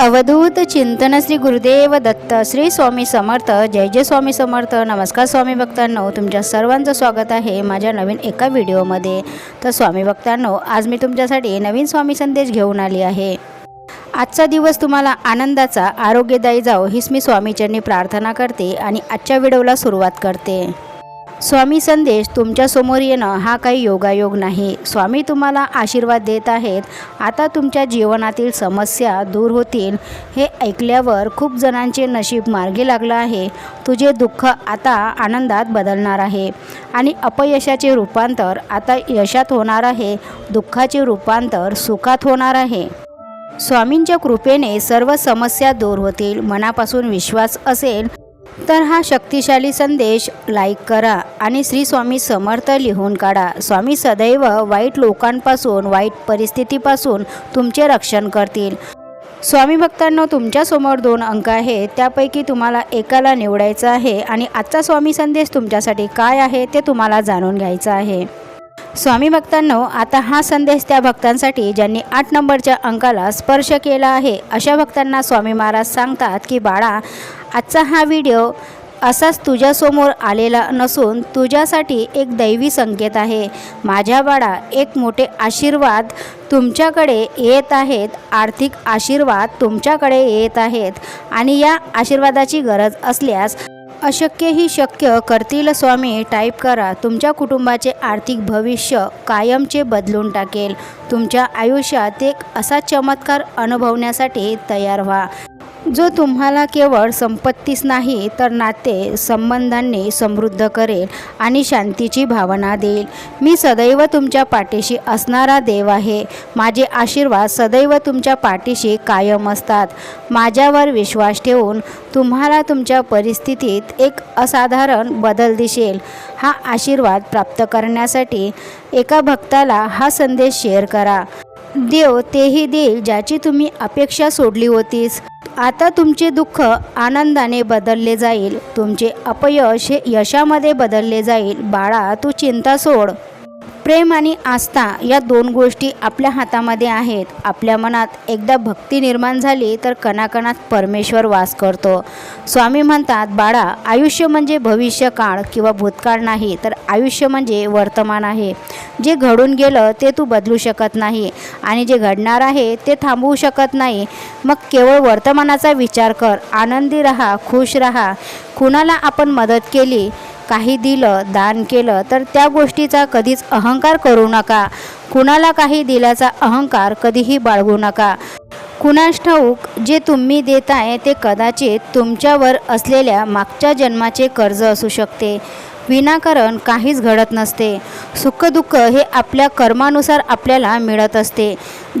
अवधूत चिंतन श्री गुरुदेव दत्त श्री स्वामी समर्थ जय जय स्वामी समर्थ नमस्कार स्वामी भक्तांनो तुमच्या सर्वांचं स्वागत आहे माझ्या नवीन एका व्हिडिओमध्ये. तर स्वामी भक्तांनो आज मी तुमच्यासाठी नवीन स्वामी संदेश घेऊन आली आहे. आजचा दिवस तुम्हाला आनंदाचा आरोग्यदायी जाओ हीच मी स्वामीचरणी प्रार्थना करते आणि आजच्या व्हिडिओला सुरुवात करते. स्वामी संदेश तुमच्यासमोर येणं हा काही योगायोग नाही. स्वामी तुम्हाला आशीर्वाद देत आहेत. आता तुमच्या जीवनातील समस्या दूर होतील. हे ऐकल्यावर खूप जणांचे नशीब मार्गी लागलं आहे. तुझे दुःख आता आनंदात बदलणार आहे. आणि अपयशाचे रूपांतर आता यशात होणार आहे. दुःखाचे रूपांतर सुखात होणार आहे. स्वामींच्या कृपेने सर्व समस्या दूर होतील. मनापासून विश्वास असेल. तर हा शक्तिशाली संदेश लाईक करा आणि श्री स्वामी समर्थ लिहून काढा. स्वामी सदैव वाईट लोकांपासून वाईट परिस्थितीपासून तुमचे रक्षण करतील. स्वामी भक्तांनो तुमच्यासमोर दोन अंक आहेत. त्यापैकी तुम्हाला एकाला निवडायचं आहे आणि आजचा स्वामी संदेश तुमच्यासाठी काय आहे ते तुम्हाला जाणून घ्यायचं आहे. स्वामी भक्तांनो आता हा संदेश त्या भक्तांसाठी ज्यांनी आठ नंबरच्या अंकाला स्पर्श केला आहे अशा भक्तांना स्वामी महाराज सांगतात की बाळा आजचा हा व्हिडिओ असाच तुझ्यासमोर आलेला नसून तुझ्यासाठी एक दैवी संकेत आहे. माझ्या बाळा एक मोठे आशीर्वाद तुमच्याकडे येत आहेत. आर्थिक आशीर्वाद तुमच्याकडे येत आहेत आणि या आशीर्वादाची गरज असल्यास अशक्य ही शक्य करतील स्वामी. टाईप करा. तुमच्या कुटुंबाचे आर्थिक भविष्य कायमचे बदलून टाकेल. तुमच्या आयुष्यात एक असा चमत्कार अनुभवण्यासाठी तयार व्हा. जो तुम्हाला केवळ संपत्तीच नाही तर नाते संबंधांनी समृद्ध करेल आणि शांतीची भावना देईल. मी सदैव तुमच्या पाठीशी असणारा देव आहे. माझे आशीर्वाद सदैव तुमच्या पाठीशी कायम असतात. माझ्यावर विश्वास ठेवून तुम्हाला तुमच्या परिस्थितीत एक असाधारण बदल दिसेल. हा आशीर्वाद प्राप्त करण्यासाठी एका भक्ताला हा संदेश शेअर करा. देव तेही देईल ज्याची तुम्ही अपेक्षा सोडली होतीस. आता तुमचे दुःख आनंदाने बदलले जाईल. तुमचे अपयश हे यशामध्ये बदलले जाईल. बाळा तू चिंता सोड. प्रेम आणि आस्था या दोन गोष्टी आपल्या हातामध्ये आहेत. आपल्या मनात एकदा भक्ती निर्माण झाली तर कणाकणात परमेश्वर वास करतो. स्वामी म्हणतात बाळा आयुष्य म्हणजे भविष्यकाळ किंवा भूतकाळ नाही तर आयुष्य म्हणजे वर्तमान आहे. जे घडून गेलं ते तू बदलू शकत नाही आणि जे घडणार आहे ते थांबवू शकत नाही. मग केवळ वर्तमानाचा विचार कर. आनंदी राहा खुश राहा. कुणाला आपण मदत केली? काही दिलं दान केलं तर त्या गोष्टीचा कधीच अहंकार करू नका. कुणाला काही दिल्याचा अहंकार कधीही बाळगू नका. कुणास ठाऊक जे तुम्ही देताय ते कदाचित तुमच्यावर असलेल्या मागच्या जन्माचे कर्ज असू शकते. विनाकारण काहीच घडत नसते. सुखदुःख हे आपल्या कर्मानुसार आपल्याला मिळत असते.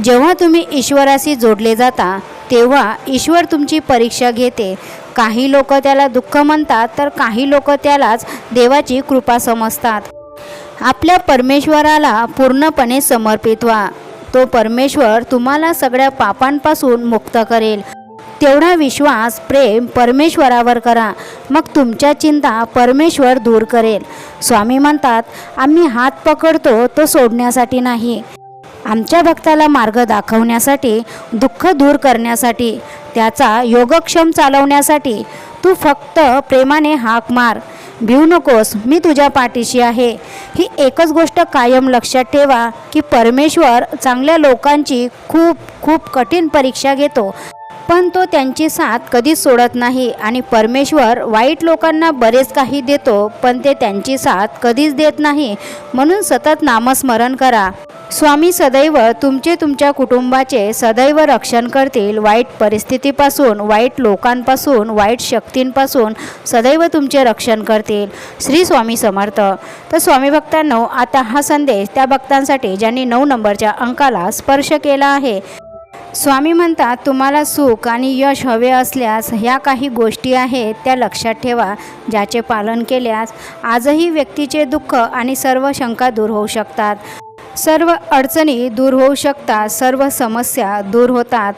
जेव्हा तुम्ही ईश्वराशी जोडले जाता तेव्हा ईश्वर तुमची परीक्षा घेते. काही लोक त्याला दुःख म्हणतात तर काही लोक त्यालाच देवाची कृपा समजतात. आपल्या परमेश्वराला पूर्णपणे समर्पित व्हा. तो परमेश्वर तुम्हाला सगळ्या पापांपासून मुक्त करेल. तेवढा विश्वास प्रेम परमेश्वरावर करा. मग तुमच्या चिंता परमेश्वर दूर करेल. स्वामी म्हणतात आम्ही हात पकडतो तो सोडण्यासाठी नाही. आमच्या भक्ताला मार्ग दाखवण्यासाठी दुःख दूर करण्यासाठी. त्याचा योगक्षम चालवण्यासाठी तू फक्त प्रेमाने हाक मार. भिऊ नकोस मी तुझ्या पाठीशी आहे. ही एकच गोष्ट कायम लक्षात ठेवा की परमेश्वर चांगल्या लोकांची खूप खूप कठीण परीक्षा घेतो. पण तो त्यांची साथ कधीच सोडत नाही आणि परमेश्वर वाईट लोकांना बरेच काही देतो पण ते त्यांची साथ कधीच देत नाही. म्हणून सतत नामस्मरण करा. स्वामी सदैव तुमचे तुमच्या कुटुंबाचे सदैव रक्षण करतील. वाईट परिस्थितीपासून वाईट लोकांपासून वाईट शक्तींपासून सदैव तुमचे रक्षण करतील. श्री स्वामी समर्थ. तर स्वामी भक्तांनो आता हा संदेश त्या भक्तांसाठी ज्यांनी नऊ नंबरच्या अंकाला स्पर्श केला आहे. स्वामी म्हणतात तुम्हाला सुख आणि यश हवे असल्यास ह्या काही गोष्टी आहेत त्या लक्षात ठेवा ज्याचे पालन केल्यास आजही व्यक्तीचे दुःख आणि सर्व शंका दूर होऊ शकतात. सर्व अडचणी दूर होऊ शकतात सर्व समस्या दूर होतात.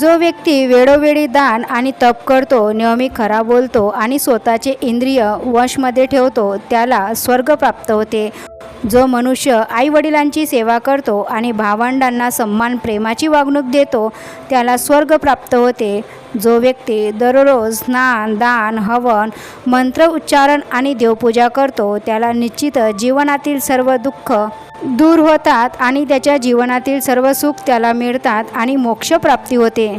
जो व्यक्ती वेळोवेळी दान आणि तप करतो नेहमी खरा बोलतो आणि स्वतःचे इंद्रिय वशमध्ये ठेवतो त्याला स्वर्ग प्राप्त होते. जो मनुष्य आईवडिलांची सेवा करतो आणि भावंडांना सन्मान प्रेमाची वागणूक देतो त्याला स्वर्ग प्राप्त होते. जो व्यक्ती दररोज स्नान दान हवन मंत्र उच्चारण आणि देवपूजा करतो त्याला निश्चित जीवनातील सर्व दुःख दूर होतात आणि त्याच्या जीवनातील सर्व सुख त्याला मिळतात आणि मोक्षप्राप्ती होते.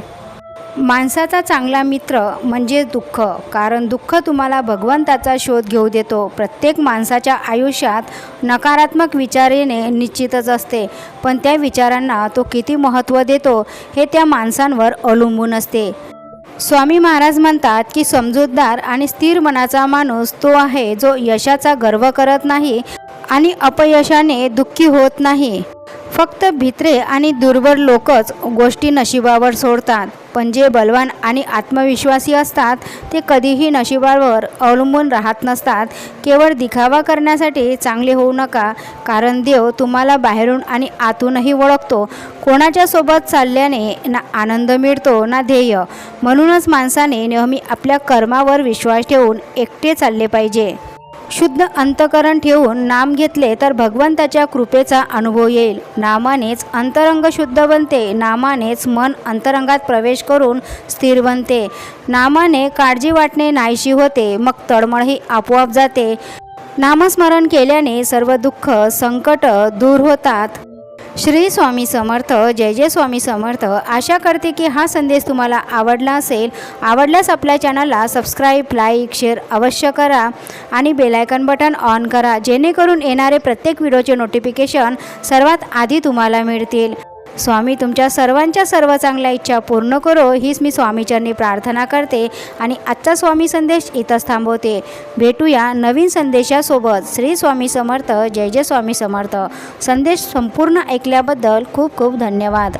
माणसाचा चांगला मित्र म्हणजे दुःख कारण दुःख तुम्हाला भगवंताचा शोध घेऊ देतो. प्रत्येक माणसाच्या आयुष्यात नकारात्मक विचार येणे निश्चितच असते पण त्या विचारांना तो किती महत्त्व देतो हे त्या माणसांवर अवलंबून असते. स्वामी महाराज म्हणतात की समजूतदार आणि स्थिर मनाचा माणूस तो आहे जो यशाचा गर्व करत नाही आणि अपयशाने दुःखी होत नाही. फक्त भित्रे आणि दुर्बल लोकच गोष्टी नशिबावर सोडतात. पण जे बलवान आणि आत्मविश्वासी असतात ते कधीही नशिबावर अवलंबून राहत नसतात. केवळ दिखावा करण्यासाठी चांगले होऊ नका कारण देव तुम्हाला बाहेरून आणि आतूनही ओळखतो. कोणाच्या सोबत चालल्याने ना आनंद मिळतो ना ध्येय. म्हणूनच माणसाने नेहमी आपल्या कर्मावर विश्वास ठेवून एकटे चालले पाहिजे. शुद्ध अंतकरण ठेवून नाम घेतले तर भगवंताच्या कृपेचा अनुभव येईल. नामानेच अंतरंग शुद्ध बनते नामानेच मन अंतरंगात प्रवेश करून स्थिर बनते नामाने काळजी वाटणे नाहीशी होते मग तळमळही आपोआप जाते. नामस्मरण केल्याने सर्व दुःख संकट दूर होतात. श्री स्वामी समर्थ जय जय स्वामी समर्थ. आशा करते की हा संदेश तुम्हाला आवडला असेल. आवडल्यास आपल्या चॅनलला सबस्क्राईब लाईक शेअर अवश्य करा आणि बेलायकन बटन ऑन करा जेणेकरून येणारे प्रत्येक व्हिडिओचे नोटिफिकेशन सर्वात आधी तुम्हाला मिळतील. स्वामी तुमच्या सर्वांच्या सर्व चांगल्या इच्छा पूर्ण करो हीच मी स्वामीचरणी प्रार्थना करते आणि आजचा स्वामी संदेश इथंच थांबवते. भेटूया नवीन संदेशासोबत. श्री स्वामी समर्थ जय जय स्वामी समर्थ. संदेश संपूर्ण ऐकल्याबद्दल खूप खूप धन्यवाद.